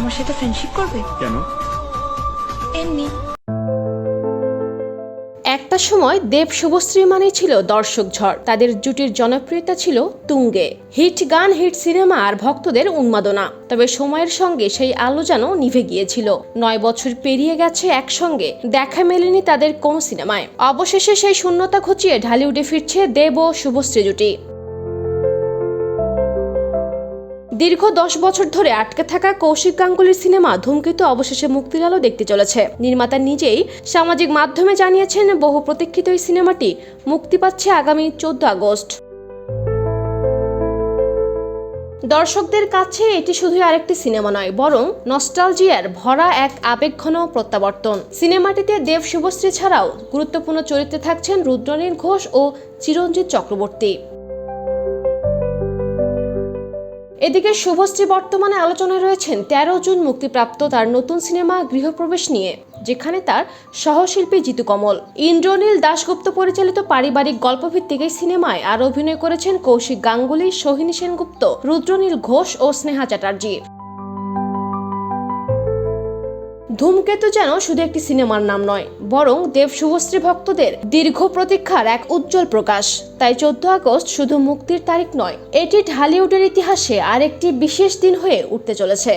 আমার সাথে ফ্রেন্ডশিপ করবে? কেন? এমনি। একটা সময় দেব শুভশ্রী মানে ছিল দর্শক ঝড়। তাদের জুটির জনপ্রিয়তা ছিল তুঙ্গে। হিট গান হিট সিনেমা আর ভক্তদের উন্মাদনা। তবে সময়ের সঙ্গে সেই আলো যেন নিভে গিয়েছিল। নয় বছর পেরিয়ে গেছে একসঙ্গে। দেখা মেলেনি তাদের কোন সিনেমায়। অবশেষে সেই শূন্যতা ঘুচিয়ে ঢালিউডে ফিরছে দেব ও শুভশ্রী জুটি। দীর্ঘ দশ বছর ধরে আটকে থাকা কৌশিক গাঙ্গুলির সিনেমা ধূমকেতু অবশেষে মুক্তির আলো দেখতে চলেছে। নির্মাতা নিজেই সামাজিক মাধ্যমে জানিয়েছেন, বহু প্রতীক্ষিত এই সিনেমাটি মুক্তি পাচ্ছে আগামী চোদ্দ আগস্ট। দর্শকদের কাছে এটি শুধু আরেকটি সিনেমা নয়, বরং নস্টালজিয়ার ভরা এক আবেগঘন প্রত্যাবর্তন। সিনেমাটিতে দেব শুভশ্রী ছাড়াও গুরুত্বপূর্ণ চরিত্রে থাকছেন রুদ্রনীল ঘোষ ও চিরঞ্জিত চক্রবর্তী। এদিকে শুভশ্রী বর্তমানে আলোচনায় রয়েছেন, তেরো জুন মুক্তিপ্রাপ্ত তার নতুন সিনেমা গৃহপ্রবেশ নিয়ে, যেখানে তার সহশিল্পী জিতু কমল। ইন্দ্রনীল দাশগুপ্ত পরিচালিত পারিবারিক গল্পভিত্তিক এই সিনেমায় আর অভিনয় করেছেন কৌশিক গাঙ্গুলি, সোহিনী সেনগুপ্ত, রুদ্রনীল ঘোষ ও স্নেহা চ্যাটার্জি। ধূমকেতু যেন শুধু একটি সিনেমার নাম নয়, বরং দেব শুভশ্রী ভক্তদের দীর্ঘ প্রতীক্ষার এক উজ্জ্বল প্রকাশ। তাই চোদ্দ আগস্ট শুধু মুক্তির তারিখ নয়, এটি ঢালিউডের ইতিহাসে আরেকটি বিশেষ দিন হয়ে উঠতে চলেছে।